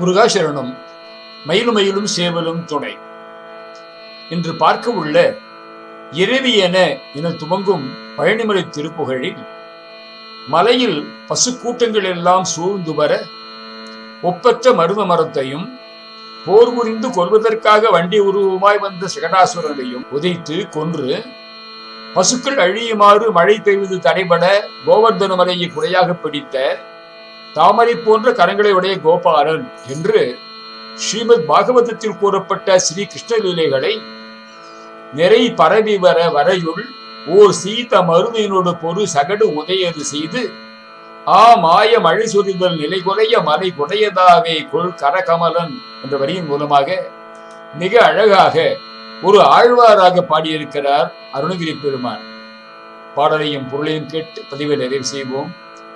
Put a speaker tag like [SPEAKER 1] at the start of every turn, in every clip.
[SPEAKER 1] முருகாசரணம் மயிலும் மயிலும் சேவலும் துணை. இன்று பார்க்க உள்ள இரவி என துவங்கும் பழனிமலை திருப்புகழில் மலையில் பசு கூட்டங்கள் எல்லாம் சூழ்ந்து வர ஒப்பற்ற மருத மரத்தையும் போர் புரிந்து கொள்வதற்காக வண்டி உருவமாய் வந்த சகடாசுரனையும் உதைத்து கொன்று பசுக்கள் அழியுமாறு மழை பெய்வது தடைபட கோவர்தன மலையை குறையாக பிடித்த தாமரை போன்ற கரங்களை உடைய கோபாலன் என்று ஸ்ரீமத் பாகவதத்தில் கூறப்பட்ட ஸ்ரீ கிருஷ்ண லீலைகளை நிறை பரவி வர வரையுள் ஓர் சீத மருதினோடு பொறு சகடு உதையது செய்து ஆ மாய மழை சொரிதல் நிலை குறைய மலை குடையதாவே கொள் கரகமலன் என்ற வரியின் மூலமாக மிக அழகாக ஒரு ஆழ்வாராக பாடியிருக்கிறார் அருணகிரி பெருமான். பாடலையும் பொருளையும் கேட்டு பதிவை நிறைவு செய்வோம்.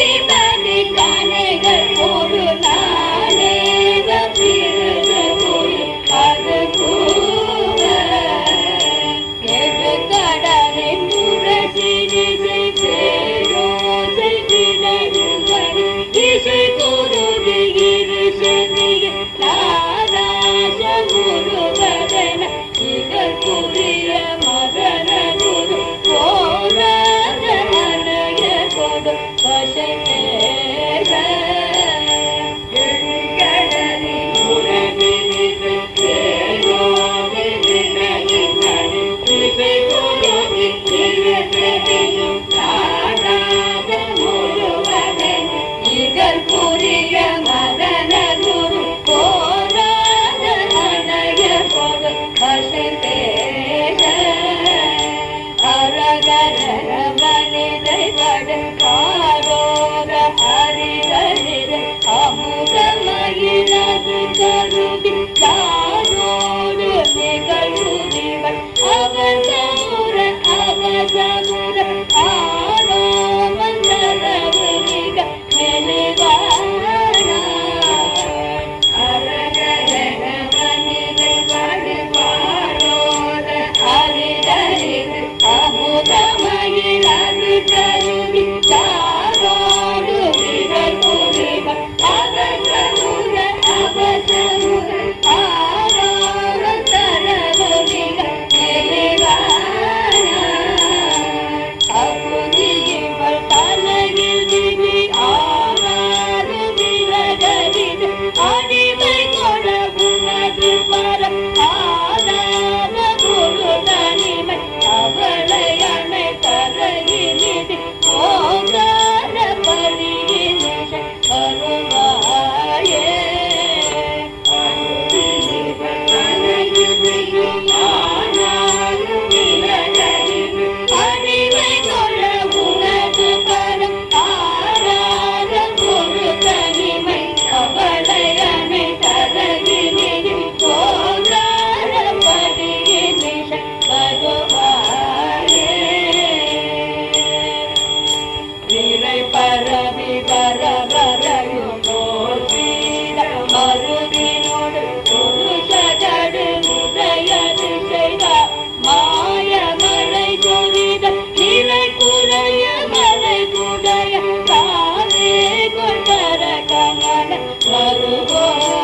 [SPEAKER 2] happy. Amen. ಸರ್ವ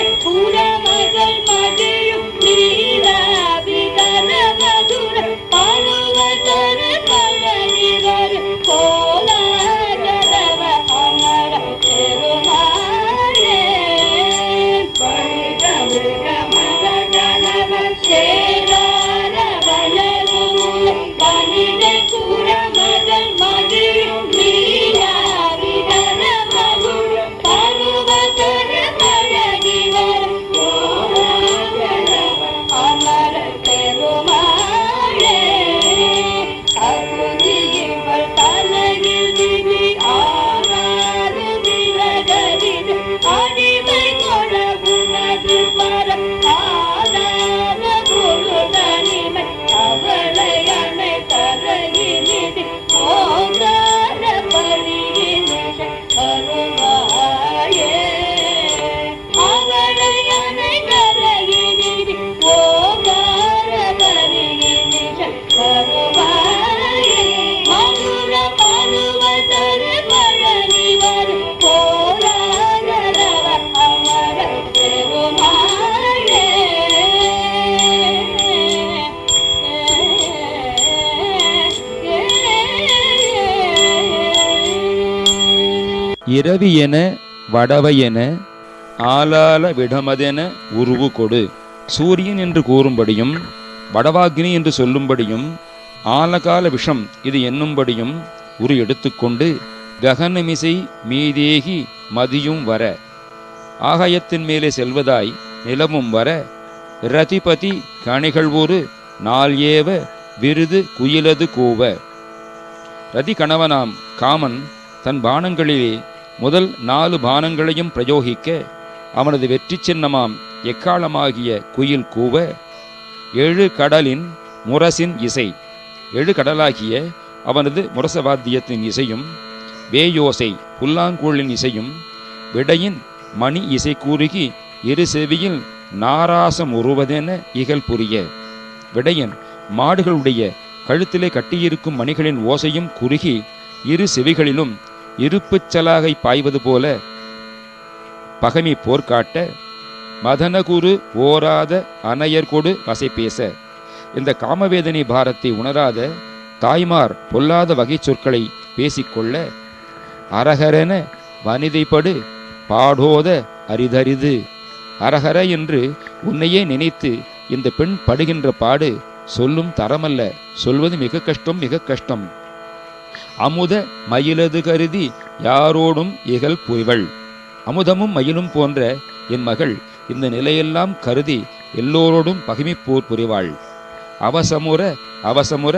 [SPEAKER 2] பணித
[SPEAKER 3] பிறவி என வடவை என ஆலால விடமதென உருவு கொடு. சூரியன் என்று கூறும்படியும் வடவாகினி என்று சொல்லும்படியும் ஆலகால விஷம் இது என்னும்படியும் உரு எடுத்துக்கொண்டு ககனமிசை மீதேகி மதியும் வர. ஆகாயத்தின் மேலே செல்வதாய் நிலமும் வர. ரதிபதி கணிகள் ஒரு நாள் ஏவ விருது குயிலது கூவ. ரதி கணவனாம் காமன் தன் பானங்களிலே முதல் நாலு பானங்களையும் பிரயோகிக்க அவனது வெற்றி சின்னமாம். எக்காலமாகிய குயில் கூவ எழு கடலின் முரசின் இசை. எழு கடலாகிய அவனது முரசவாத்தியத்தின் இசையும் வேயோசை புல்லாங்கூழின் இசையும் விடையின் மணி இசை கூறுகி இரு செவியில் நாராசம் உருவதென இகழ் புரிய. விடையன் மாடுகளுடைய கழுத்திலே கட்டியிருக்கும் மணிகளின் ஓசையும் குறுகி இரு செவிகளிலும் இருப்புச் சலாகை பாய்வது போல பகமி போர்க்காட்ட மதனகுரு ஓராத அனையர்கொடு வசை பேச. இந்த காமவேதனை பாரத்தை உணராத தாய்மார் பொல்லாத வகை சொற்களை பேசிக்கொள்ள அரகரென வனிதைப்படு பாடோத அரிதரிது. அரஹர என்று உன்னையே நினைத்து இந்த பெண் படுகின்ற பாடு சொல்லும் தரமல்ல. சொல்வது மிக கஷ்டம் மிக கஷ்டம். அமுத மயிலது கருதி யாரோடும் இகழ் புரிவள். அமுதமும் மயிலும் போன்ற என் மகள் இந்த நிலையெல்லாம் கருதி எல்லோரோடும் பகிமிப்போர் புரிவாள். அவசமுற அவசமுற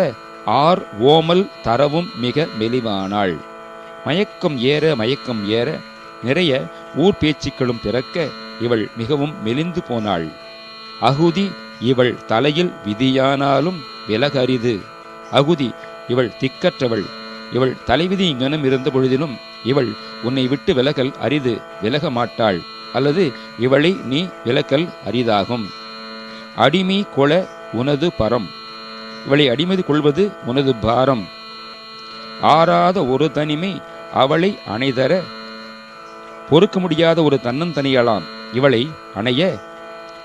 [SPEAKER 3] ஆர் ஓமல் தரவும் மிக மெலிவானாள். மயக்கம் ஏற மயக்கம் ஏற நிறைய ஊர் பேச்சுக்களும் பிறக்க இவள் மிகவும் மெலிந்து போனாள். அகுதி இவள் தலையில் விதியானாலும் விலகரிது. அகுதி இவள் திக்கற்றவள். இவள் தலைவிதி இங்கனம் இருந்த பொழுதிலும் இவள் உன்னை விட்டு விலகல் அரிது விலக மாட்டாள். அல்லது இவளை நீ விலக்கல் அரிதாகும். அடிமை கொள உனது பரம். இவளை அடிமதி கொள்வது உனது பாரம். ஆறாத ஒரு தனிமை அவளை அணைதர பொறுக்க முடியாத ஒரு தன்னந்தனியலாம் இவளை அணைய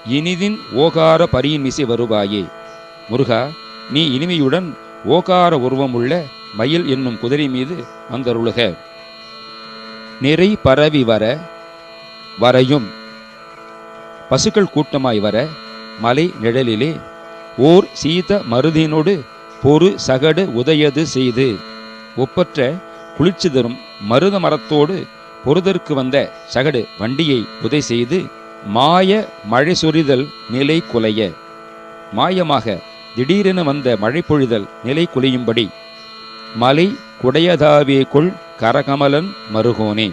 [SPEAKER 3] இனிதின் ஓகார பரியின் மிசை வருவாயே. முருகா நீ இனிமையுடன் ஓகார உருவமுள்ள மயில் என்னும் குதிரை மீது வந்தருளுக. நிறை பரவி வர வரையும். பசுக்கள் கூட்டமாய் வர மலை நிழலிலே. ஓர் சீத மருதினோடு பொறு சகடு உதயது செய்து. ஒப்பற்ற குளிர்ச்சி தரும் மருத மரத்தோடு பொறுதற்கு வந்த சகடு வண்டியை உதை செய்து மாய மழை சொரிதல் நிலை குலைய. மாயமாக திடீரென வந்த மழை பொழிதல் நிலை குலையும்படி மலை குடையதாவே கொள் கரகமலன் மருகோனே.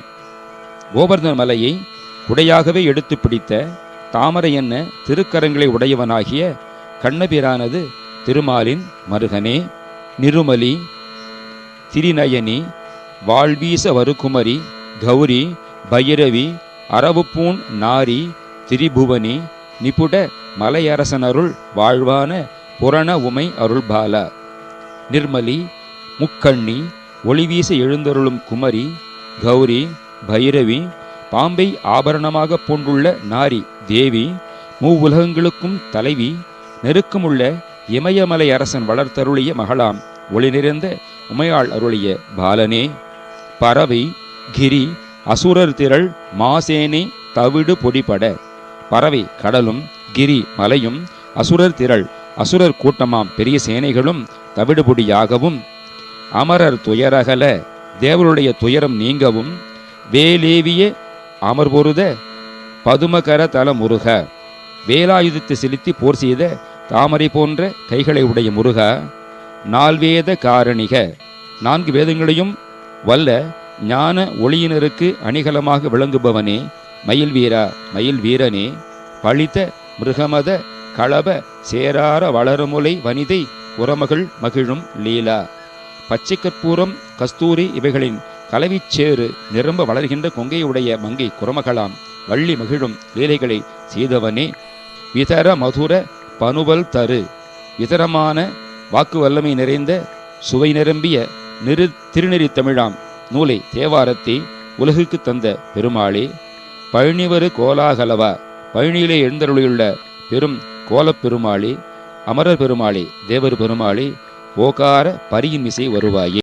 [SPEAKER 3] கோவர்தன மலையை குடையாகவே எடுத்து பிடித்த தாமரை என்ன திருக்கரங்களை உடையவனாகிய கண்ணபிரானது திருமாலின் மருகனே. நிருமலி திரிநயனி வாழ்வீச வருகுமரி கௌரி பைரவி அரவுப்பூன் நாரி திரிபுவனி நிபுட மலையரசனருள் வாழ்வான புரண உமை அருள்பாலா. நிர்மலி முக்கண்ணி ஒளிவீச எழுந்தருளும் குமரி கௌரி பைரவி பாம்பை ஆபரணமாக பூண்டுள்ள நாரி தேவி மூவுலகங்களுக்கும் தலைவி நெருக்கமுள்ள இமயமலை அரசன் வளர்த்தருளிய மகளாம் ஒளி நிறைந்த உமையாள் அருளிய பாலனே. பறவை கிரி அசுரர் திரள் மாசேனே தவிடு பொடிபட. பறவை கடலும் கிரி மலையும் அசுரர் திரள் அசுரர் கூட்டமாம் பெரிய சேனைகளும் தவிடுபொடியாகவும் அமரர் துயரகல தேவருடைய துயரம் நீங்கவும் வேலேவிய அமர்பொருத பதுமகர தல முருக வேலாயுதத்தை செலுத்தி போர் செய்த தாமரை போன்ற கைகளை உடைய முருக நால்வேத காரணிக. நான்கு வேதங்களையும் வல்ல ஞான ஒளியினருக்கு அணிகலமாக விளங்குபவனே மயில் வீரா மயில் வீரனே பழித்த மிருகமத களப சேரார வளருமுலை வனிதை உரமகள் மகிழும் லீலா. பச்சை கற்பூரம் கஸ்தூரி இவைகளின் கலவிச்சேறு நிரம்ப வளர்கின்ற கொங்கையுடைய மங்கை குரமகளாம். வள்ளி மகிழும் லீலைகளை செய்தவனே. விதர மதுர பனுவல் தரு. விதரமான வாக்கு வல்லமை நிறைந்த சுவை நிரம்பிய நிறு திருநெறி தமிழாம். நூலை தேவாரத்தை உலகுக்கு தந்த பெருமாளே. பழனிவரு கோலாகலவா. பழனியிலே எழுந்தருளியுள்ள பெரும் கோலப் பெருமாளே. அமரர் பெருமாளே. தேவர் பெருமாளே. ஓகார பரியின் மிசை வருவாயே.